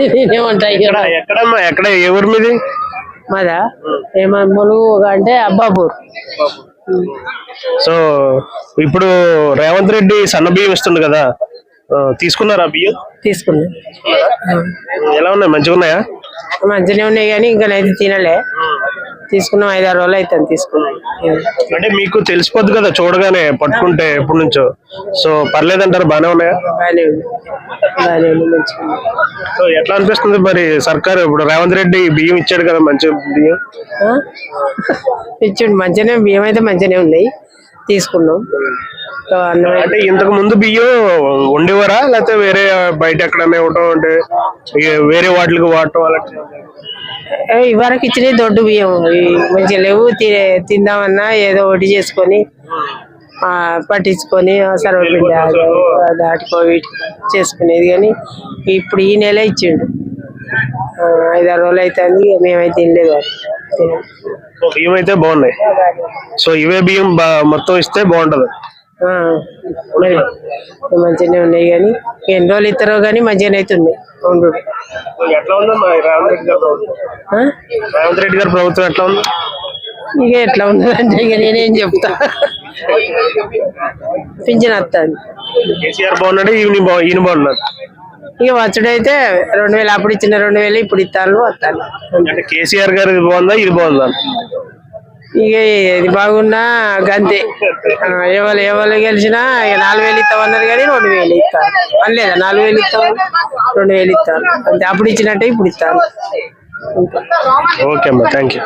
నేనేమంటాయి ఇక్కడ? ఎక్కడమ్మా? ఎక్కడ? ఏ ఊరు మీది? మాదా? ఏమ ములుగు అంటే అబ్బాపూర్. సో ఇప్పుడు రేవంత్ రెడ్డి సన్న బియ్యం ఇస్తుంది కదా తీసుకున్నారా బియ్యం? తీసుకున్నాం. ఎలా ఉన్నాయి? మంచిగా ఉన్నాయా మంచిగానే ఉన్నాయి కానీ ఇంకా అయితే తినలే. తీసుకున్నాం ఐదారు రోజులు అవుతుంది తీసుకున్నాం. అంటే మీకు తెలిసిపోద్ది కదా చూడగానే పట్టుకుంటే ఎప్పటి నుంచో. సో పర్లేదంటారు బానే ఉన్నాయా? బాగానే ఉంది. బాగానే ఉంది మంచిగా ఉంది. సో ఎట్లా అనిపిస్తుంది మరి సర్కారు? ఇప్పుడు రేవంత్ రెడ్డి బియ్యం ఇచ్చాడు కదా మంచి బియ్యం. ఆ? ఇచ్చిండు మంచిగానే బియ్యం అయితే మంచిగానే ఉన్నాయి. తీసుకున్నాం. సో అన్నం అంటే ఇంతకు ముందు బియ్యం ఉండేవారా? లేకపోతే వేరే బయట ఎక్కడన్నా ఇవ్వటం అంటే వేరే వాటికి వాడటం అలాంటి ఇవరకు ఇచ్చినవి దొడ్డు బియ్యం. మంచిగా లేవు తినే తిందామన్నా ఏదో ఒకటి చేసుకొని పట్టించుకొని సర్వపిండి దాటికో చేసుకునేది. కానీ ఇప్పుడు ఈ నెల ఇచ్చిండు. ఐదారు రోజులు అవుతుంది మేమైతే తినలేదు బియ్యం అయితే బాగున్నాయి. సో ఇవే బియ్యం బా- మొత్తం ఇస్తే బాగుంటుంది. మంచిగానే ఉన్నాయి కానీ ఎన్ని రోజులు ఇస్తారో కానీ మంచిగానే అవుతుంది. ఉండు ఎట్లా ఉందమ్మా రేవంత్ రెడ్డి గారి ప్రభుత్వం? రేవంత్ రెడ్డి గారి ప్రభుత్వం ఎట్లా ఉంది? ఇక ఎట్లా ఉన్నదంటే ఇక నేనేం చెప్తా. పింఛన్ వస్తుంది. కేసీఆర్ బాగున్నాడు ఈయన బా- ఈయన బాగున్నాడు. ఇక వచ్చుడైతే రెండు వేలు అప్పుడు ఇచ్చిన రెండు వేలు ఇప్పుడు ఇస్తాను వస్తాను. అంటే కేసీఆర్ గారి బాగుందా ఇది బాగుందా? ఇక ఇది బాగున్నా గంతే. ఎవరు ఎవరు గెలిచినా నాలుగు వేలు ఇస్తామన్నారు కానీ రెండు వేలు ఇస్తాను అనలేదా? నాలుగు వేలు ఇస్తాను రెండు వేలు ఇస్తాను అంతే. అప్పుడు ఇచ్చినట్టే ఇప్పుడు ఇస్తాను ఓకే అమ్మా థ్యాంక్ యూ